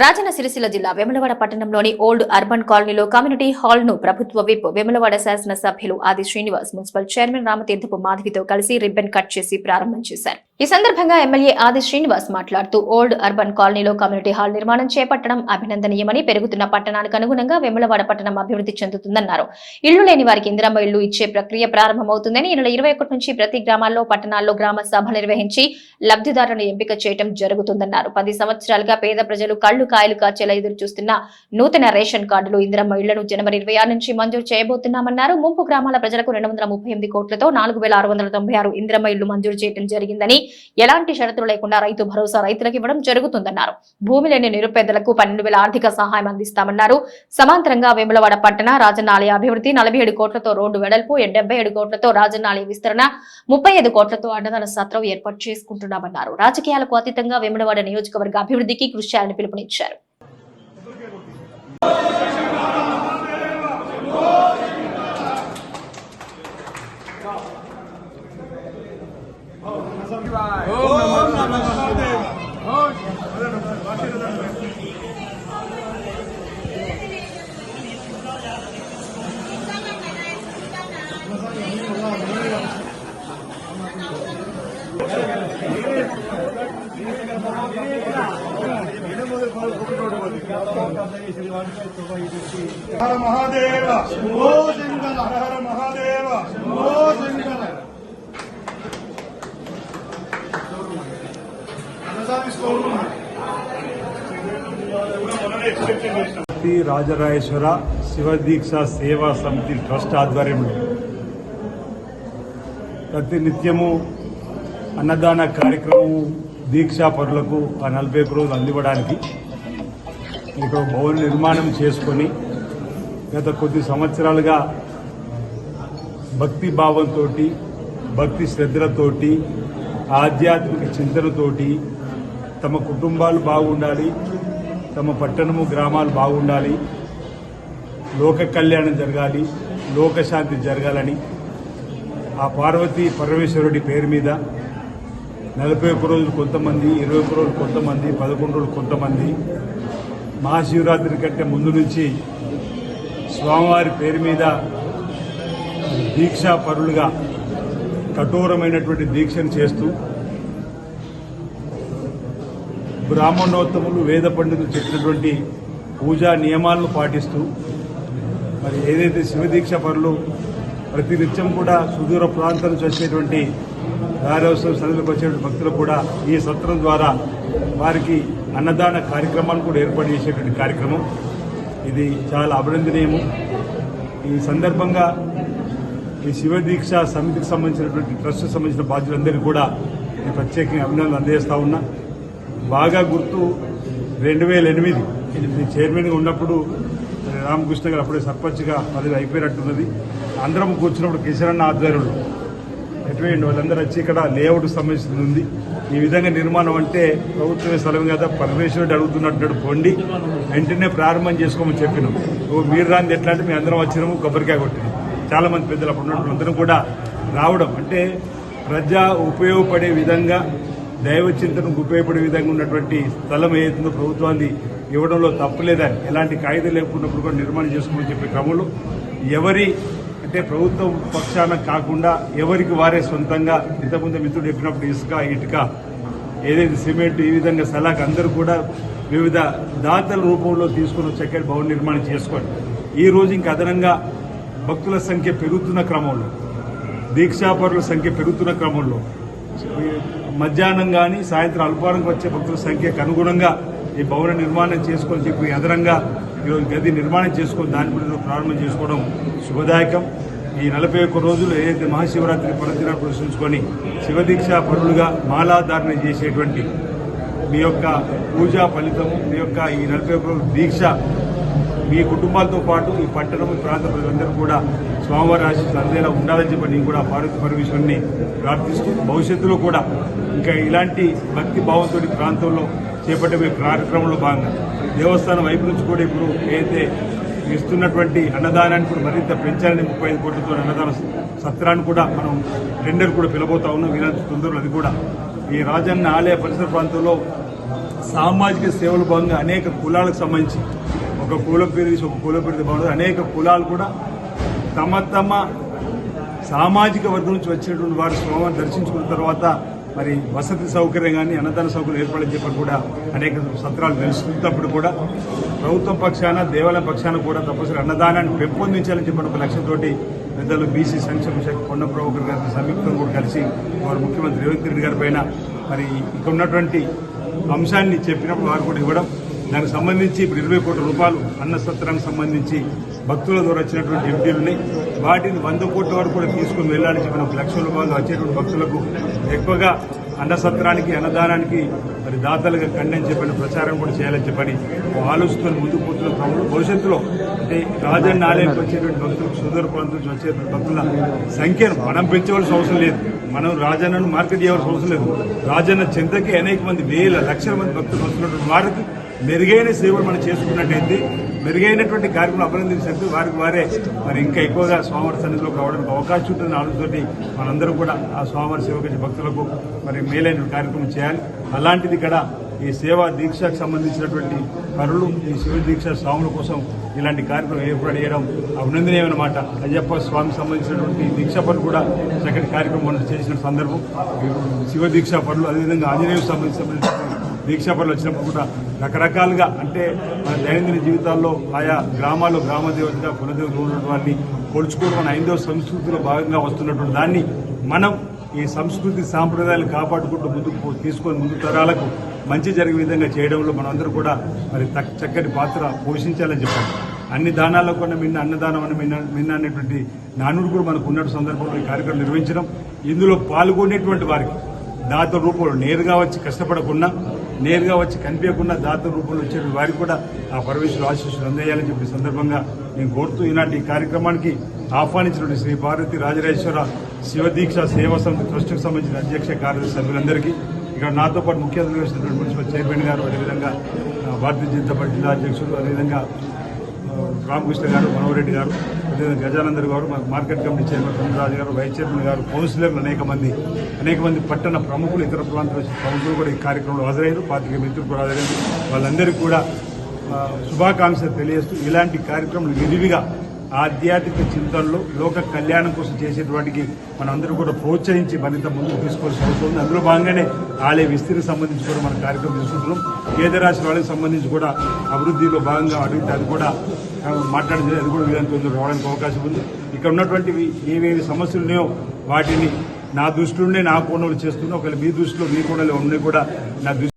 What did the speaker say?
రాజన్న సిరిసిల్ల జిల్లా వేములవాడ పట్టణంలోని old urban కాలనీలో కమ్యూనిటీ హాల్ను ప్రభుత్వ విప్ వేములవాడ శాసన సభ్యులు ఆది శ్రీనివాస్ మున్సిపల్ చైర్మన్ రామతీర్థపు మాధవితో కలిసి రిబ్బన్ కట్ చేసి ప్రారంభం చేశారు. ఈ సందర్భంగా ఎమ్మెల్యే ఆది శ్రీనివాస్ మాట్లాడుతూ ఓల్డ్ అర్బన్ కాలనీలో కమ్యూనిటీ హాల్ నిర్మాణం చేపట్టడం అభినందనీయమని పెరుగుతున్న పట్టణానికి అనుగుణంగా వేములవాడ పట్టణం అభివృద్ధి చెందుతుందన్నారు. ఇళ్ళు లేని వారికి ఇందిరమ్మ ఇళ్ళు ఇచ్చే ప్రక్రియ ప్రారంభమవుతుందని ఈ నెల ఇరవై ఒకటి నుంచి ప్రతి గ్రామాల్లో పట్టణాల్లో గ్రామ సభ నిర్వహించి లబ్ధిదారులను ఎంపిక చేయడం జరుగుతుందన్నారు. పది సంవత్సరాలుగా పేద ప్రజలు కళ్ళు కాయలు కాచేలా ఎదురు చూస్తున్న నూతన రేషన్ కార్డులు ఇందిరమ్మ ఇళ్ళను జనవరి ఇరవై ఆరు నుంచి మంజూరు చేయబోతున్నామన్నారు. ముంపు గ్రామాల ప్రజలకు రెండు వందల ముప్పై ఎనిమిది కోట్లతో నాలుగు వేల ఆరు వందల తొంభై ఆరు ఇందిరమ్మ ఇళ్ళు మంజూరు చేయడం జరిగిందని ఎలాంటి షరతులు లేకుండా రైతు భరోసా రైతులకు ఇవ్వడం జరుగుతుందన్నారు. భూమి లేని నిరుపేదలకు పన్నెండు వేల ఆర్థిక సహాయం అందిస్తామన్నారు. సమాంతరంగా వేములవాడ పట్టణ రాజనాలయ అభివృద్ధి నలభై ఏడు కోట్లతో రోడ్డు వెడల్పు డెబ్బై ఏడు కోట్లతో రాజనాలయ విస్తరణ ముప్పై ఐదు కోట్లతో అన్నదాన సత్రం ఏర్పాటు చేసుకుంటున్నామన్నారు. రాజకీయాలకు అతీతంగా వేములవాడ నియోజకవర్గ అభివృద్ధికి కృషి చేయాలని పిలుపునిచ్చారు. शिवाय ओम नमः शिवाय हर महादेव शंभो सिंगल हर हर महादेव शंभो सिंगल శ్రీ రాజరాజేశ్వర శివదీక్ష సేవా సమితి ట్రస్ట్ ఆధ్వర్యంలో ప్రతి నిత్యము అన్నదాన కార్యక్రమం దీక్షా పరులకు ఆ నలభై ఒక్క రోజులు అందివ్వడానికి ఇక్కడ భవన నిర్మాణం చేసుకొని గత కొద్ది సంవత్సరాలుగా భక్తి భావంతో భక్తి శ్రద్ధలతోటి ఆధ్యాత్మిక చింతనతోటి తమ కుటుంబాలు బాగుండాలి తమ పట్టణము గ్రామాలు బాగుండాలి. లోక కళ్యాణం జరగాలి. లోకశాంతి జరగాలని. ఆ పార్వతి పరమేశ్వరుడి పేరు మీద నలభై ఒక్క రోజులు కొంతమంది ఇరవై ఒక్క రోజులు కొంతమంది పదకొండు రోజులు కొంతమంది మహాశివరాత్రి కంటే ముందు నుంచి స్వామివారి పేరు మీద దీక్షా పరులుగా కఠోరమైనటువంటి దీక్షను చేస్తూ బ్రాహ్మణోత్తములు వేద పండితులు చెప్పినటువంటి పూజా నియమాలను పాటిస్తూ మరి ఏదైతే శివదీక్ష పరులు ప్రతినిత్యం కూడా సుదూర ప్రాంతం నుంచి వచ్చేటువంటి దారోత్సవం సన్నిధికి వచ్చేటువంటి భక్తులు కూడా ఈ సత్రం ద్వారా వారికి అన్నదాన కార్యక్రమాలు కూడా ఏర్పాటు చేసేటువంటి కార్యక్రమం. ఇది చాలా అభినందనీయము. ఈ సందర్భంగా ఈ శివదీక్ష సమితికి సంబంధించినటువంటి ట్రస్ట్ సంబంధించిన బాధ్యులందరికీ కూడా నేను ప్రత్యేకంగా అభినందనలు అందజేస్తా ఉన్నా. బాగా గుర్తు రెండు వేల ఎనిమిది నేను చైర్మన్గా ఉన్నప్పుడు రామకృష్ణ గారు అప్పుడే సర్పంచ్గా పదవి అయిపోయినట్టున్నది. అందరం కూర్చున్నప్పుడు కిషన్ ఆధ్వర్యంలో ఎటువంటి వాళ్ళందరూ వచ్చి ఇక్కడ లేఅవుట్ సంబంధించింది ఉంది. ఈ విధంగా నిర్మాణం అంటే ప్రభుత్వమే స్థలం కదా పరమేశ్వరుడు అడుగుతున్నట్టు పొండి. వెంటనే ప్రారంభం చేసుకోమని చెప్పినాం. ఓ మీరు రాంది ఎట్లా అంటే మేము అందరం వచ్చినాము కొబ్బరికాయ కొట్టినాం. చాలామంది పెద్దలు అప్పుడు అందరం కూడా రావడం అంటే ప్రజా ఉపయోగపడే విధంగా దైవ చింతనకు ఉపయోగపడే విధంగా ఉన్నటువంటి స్థలం ఏదైతుందో ప్రభుత్వాన్ని ఇవ్వడంలో తప్పులేదని ఎలాంటి కాయిదా లేకున్నప్పుడు కూడా నిర్మాణం చేసుకోమని చెప్పే క్రమంలో ఎవరి అంటే ప్రభుత్వం పక్షాన కాకుండా ఎవరికి వారే సొంతంగా ఇంతకుముందు మిత్రుడు చెప్పినప్పుడు ఇసుక ఇటుక ఏదైతే సిమెంట్ ఈ విధంగా సలాక్ అందరూ కూడా వివిధ దాతల రూపంలో తీసుకుని చక్కటి భవన నిర్మాణం చేసుకోండి ఈ రోజు ఇంకా అదనంగా భక్తుల సంఖ్య పెరుగుతున్న క్రమంలో దీక్షాపరుల సంఖ్య పెరుగుతున్న క్రమంలో మధ్యాహ్నం కానీ సాయంత్రం అల్పారంకి వచ్చే భక్తుల సంఖ్యకు అనుగుణంగా ఈ భవన నిర్మాణం చేసుకొని చెప్పి అదనంగా ఈరోజు గది నిర్మాణం చేసుకొని దాని మీద ప్రారంభం చేసుకోవడం శుభదాయకం. ఈ నలభై ఒక్క రోజులు ఏదైతే మహాశివరాత్రి పర్వదినాన్ని ప్రదర్శించుకొని శివదీక్ష పరులుగా మాలాధారణ చేసేటువంటి మీ యొక్క పూజా ఫలితము మీ యొక్క ఈ నలభై ఒక్క రోజుల దీక్ష మీ కుటుంబాలతో పాటు ఈ పట్టణం ప్రాంత ప్రజలందరూ కూడా స్వామివారి ఆశీస్సులు అందేలా ఉండాలని చెప్పి నేను కూడా పార్వతి పరమేశ్వరుని ప్రార్థిస్తూ భవిష్యత్తులో కూడా ఇంకా ఇలాంటి భక్తి భావంతో ప్రాంతంలో చేపట్టే కార్యక్రమంలో భాగంగా దేవస్థానం వైపు నుంచి కూడా ఇప్పుడు ఏదైతే ఇస్తున్నటువంటి అన్నదానాన్ని కూడా మరింత పెంచాలని ముప్పై ఐదు కోట్లతో అన్నదాన సత్రాన్ని కూడా మనం టెండర్ కూడా పిలబోతా ఉన్నాం. వీరంత తొందరలో అది కూడా ఈ రాజన్న ఆలయ పరిసర ప్రాంతంలో సామాజిక సేవల భాగంగా అనేక కులాలకు సంబంధించి ఒక కులం పేరు తీసి ఒక కులం పేరు బాగుంటుంది అనేక కులాలు కూడా తమ తమ సామాజిక వర్గం నుంచి వచ్చినటువంటి వారు స్వామిని దర్శించుకున్న తర్వాత మరి వసతి సౌకర్యం కానీ అన్నదాన సౌకర్యం ఏర్పాటు చేపట్టు కూడా అనేక సత్రాలు తెలుసుకున్నప్పుడు కూడా ప్రభుత్వం పక్షాన దేవాలయ పక్షాన కూడా తప్పనిసరి అన్నదానాన్ని పెంపొందించాలని చెప్పిన ఒక లక్ష్యంతోటి పెద్దలు బీసీ సంక్షేమ శాఖ కొండ ప్రభాకర్ గారి సంయుక్తం కూడా కలిసి వారు ముఖ్యమంత్రి రేవంత్ రెడ్డి గారి పైన మరి ఇక్కడ ఉన్నటువంటి అంశాన్ని చెప్పినప్పుడు వారు కూడా ఇవ్వడం. దానికి సంబంధించి ఇప్పుడు ఇరవై కోట్ల రూపాయలు అన్న సత్రానికి సంబంధించి భక్తుల ద్వారా వచ్చినటువంటి ఎంపీలు ఉన్నాయి వాటిని వంద కోట్ల వరకు కూడా తీసుకుని వెళ్ళాలని చెప్పిన ఒక లక్ష రూపాయలు వచ్చేటువంటి భక్తులకు ఎక్కువగా అన్నసత్రానికి అన్నదానానికి మరి దాతలుగా ఖండని చెప్పిన ప్రచారం కూడా చేయాలని చెప్పని ఆలోచిస్తున్న ముందుకు పోతున్న క్రమంలో భవిష్యత్తులో అంటే రాజన్న ఆలయానికి వచ్చేటువంటి భక్తులు సుదూర ప్రాంతం నుంచి వచ్చేటువంటి భక్తుల సంఖ్యను మనం పెంచవలసిన అవసరం లేదు. మనం రాజన్నను మార్కెట్ చేయవలసిన అవసరం లేదు. రాజన్న చింతకి అనేక మంది వేల లక్షల మంది భక్తులు వస్తున్నటువంటి వారికి మెరుగైన సేవలు మనం చేసుకున్నట్టయితే మెరుగైనటువంటి కార్యక్రమం అభినందించినట్టు వారికి వారే మరి ఇంకా ఎక్కువగా స్వామివారి సన్నిధిలో రావడానికి అవకాశం ఉంటుంది ఆలోచనతోటి మనందరం కూడా ఆ స్వామివారి సేవకి భక్తులకు మరి మేలైన కార్యక్రమం చేయాలి. అలాంటిది ఇక్కడ ఈ సేవా దీక్షకు సంబంధించినటువంటి పనులు ఈ శివ దీక్ష స్వాముల కోసం ఇలాంటి కార్యక్రమం ఏర్పాటు చేయడం అభినందనీయమన్నమాట అయ్యప్ప స్వామికి సంబంధించినటువంటి దీక్ష పనులు కూడా చక్కటి కార్యక్రమం మనం చేసిన సందర్భం. శివ దీక్ష పనులు అదేవిధంగా ఆంజనేయ సంబంధించిన సంబంధించినటువంటి దీక్షాపరులు వచ్చినప్పుడు కూడా రకరకాలుగా అంటే మన దైనందిన జీవితాల్లో ఆయా గ్రామాల్లో గ్రామ దేవతగా కులదేవతలు ఉన్నటువంటి వారిని కొలుచుకోవడం మన హైందవ సంస్కృతిలో భాగంగా వస్తున్నటువంటి దాన్ని మనం ఈ సంస్కృతి సాంప్రదాయాలు కాపాడుకుంటూ ముందుకు తీసుకొని ముందు తరాలకు మంచి జరిగే విధంగా చేయడంలో మనందరూ కూడా మరి చక్కటి పాత్ర పోషించాలని చెప్పారు అన్ని దానాల్లో కూడా మిన్న అన్నదానం అని మిన్న మిన్న అనేటువంటి నానుడు కూడా మనకు ఉన్నటు సందర్భంలో ఈ కార్యక్రమం నిర్వహించడం. ఇందులో పాల్గొనేటువంటి వారికి దాత రూపంలో నేరుగా వచ్చి కష్టపడకుండా నేరుగా వచ్చి కనిపించకుండా దాత రూపంలో వచ్చే వారికి కూడా ఆ పరమేశ్వర ఆశీస్సులు అందేయాలని చెప్పి సందర్భంగా నేను కోరుతూ ఈనాటి ఈ కార్యక్రమానికి ఆహ్వానించినటువంటి శ్రీ పార్వతి రాజరాజేశ్వర శివదీక్ష సేవా సమితి ట్రస్టుకు సంబంధించిన అధ్యక్ష కార్యదర్శి సభ్యులందరికీ ఇక్కడ నాతో పాటు ముఖ్య అతిథిగా వచ్చినటువంటి మున్సిపల్ చైర్మన్ గారు అదేవిధంగా భారతీయ జనతా పార్టీ జిల్లా అధ్యక్షులు అదేవిధంగా రామకృష్ణ గారు మనోహరెడ్డి గారు గజానందర్ గారు మా మార్కెట్ కమిటీ చైర్మన్ రాజు గారు వైస్ చైర్మన్ గారు కౌన్సిలర్లు అనేక మంది అనేక మంది పట్టణ ప్రముఖులు ఇతర ప్రాంతాల ప్రముఖులు కూడా ఈ కార్యక్రమంలో హాజరయ్యారు. పాతిక మిత్రులు కూడా హాజరయ్యారు. వాళ్ళందరికీ కూడా శుభాకాంక్షలు తెలియజేస్తూ ఇలాంటి కార్యక్రమాలు విరివిగా ఆధ్యాత్మిక చింతనలో లోక కళ్యాణం కోసం చేసేటువంటికి మనందరూ కూడా ప్రోత్సహించి మరింత ముందుకు తీసుకోవాల్సి అవసరం అందులో భాగంగానే ఆలయ విస్తీర్ణ సంబంధించి కూడా మన కార్యక్రమం తీసుకుంటున్నాం కేదరాశి వాళ్ళకి సంబంధించి కూడా అభివృద్ధిలో భాగంగా అడిగితే అది కూడా. మాట్లాడింది అది కూడా వీళ్ళంతా రావడానికి అవకాశం ఉంది. ఇక్కడ ఉన్నటువంటివి ఏవేవి సమస్యలు ఉన్నాయో వాటిని నా దృష్టిలోనే నా కోణంలో చేస్తున్నా. ఒకవేళ మీ దృష్టిలో మీ కోణంలో ఉన్నాయి కూడా నా దృష్టి